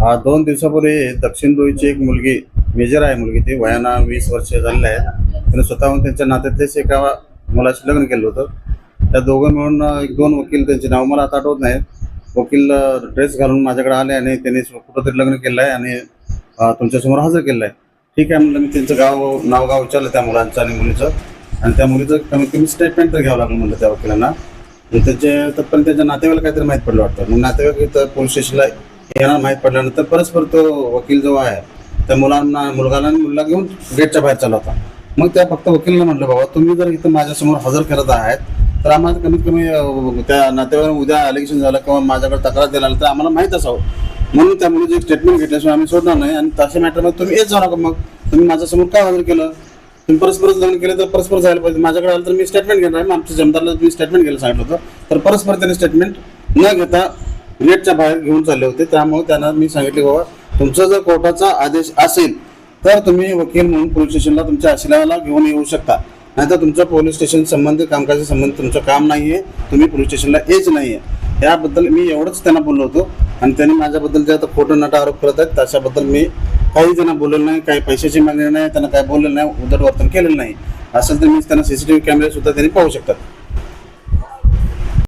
हा दोन दिवसापूर्वी दक्षिण रोहीची एक मुलगी मेजर आहे मुलगी ती वयाना वीस वर्ष झालेली आहे. तिने स्वतःहून त्यांच्या नात्यातलेच एका मुलाशी लग्न केलं होतं. त्या दोघं मिळून एक दोन वकील त्यांचे नाव मला आता आठवत नाही वकील ड्रेस घालून माझ्याकडे आले आणि त्यांनी कुठंतरी लग्न केलं आहे आणि तुमच्यासमोर हजर केलं आहे ठीक आहे म्हणलं मी त्यांचं गाव नाव गाव विचारलं त्या मुलांचं आणि मुलीचं. आणि त्या मुलीचं कमीत कमी स्टेटमेंट तर घ्यावं लागलं म्हणलं त्या वकिलांना. म्हणजे त्याचे तत्पर्यंत त्यांच्या नातेवाईला काहीतरी माहीत पडलं वाटतं. मग नातेवाईक इथं पोलीस स्टेशनला यांना माहीत पडल्यानंतर परस्पर तो वकील जो आहे त्या मुलांना मुलगाला आणि मुलगा घेऊन गेटच्या बाहेर चालला होता. मग त्या फक्त वकीलला म्हटलं बाबा तुम्ही जर इथं माझ्यासमोर हजर करत आहात तर आम्हाला कमीत कमी त्या नातेवाईक उद्या अलिगेशन झालं किंवा माझ्याकडे तक्रार दिला तर आम्हाला माहीत असावं. म्हणून त्या मुलीचे एक स्टेटमेंट घेतल्याशिवाय आम्ही सोडणार नाही आणि तशा मॅटरमध्ये तुम्ही येत जाऊ नका मग. तुम्ही माझ्यासमोर काय हजर केलं? तुम्ही परस्परच लग्न केलं तर परस्पर जायला पाहिजे. माझ्याकडे आलं तर मी स्टेटमेंट घेणार आहे. आमच्या जमदारला तुम्ही स्टेटमेंट घ्यायला सांगितलं होतं. तर परस्पर त्याने स्टेटमेंट न घेता रेटच्या बाहेर घेऊन चालले होते. त्यामुळे त्यांना मी सांगितले बाबा तुमचा जर कोर्टाचा आदेश असेल तर तुम्ही वकील म्हणून पोलीस स्टेशनला तुमच्या आशिलाला घेऊन येऊ शकता. नाहीतर तुमचं पोलीस स्टेशन संबंधित कामकाजा संबंधित तुमचं काम नाही आहे तुम्ही पोलीस स्टेशनला येच नाही आहे याबद्दल मी एवढंच त्यांना बोललो होतो. आणि त्यांनी माझ्याबद्दल जे आता खोटं नाटा आरोप करत आहेत त्याच्याबद्दल मी काही त्यांना बोललेलं नाही काही पैशाची मागणी नाही त्यांना काही बोललेलं नाही उदटवर्तन केलेलं नाही. असेल तर मी त्यांना सीसीटीव्ही कॅमेरे सुद्धा त्यांनी पाहू शकतात.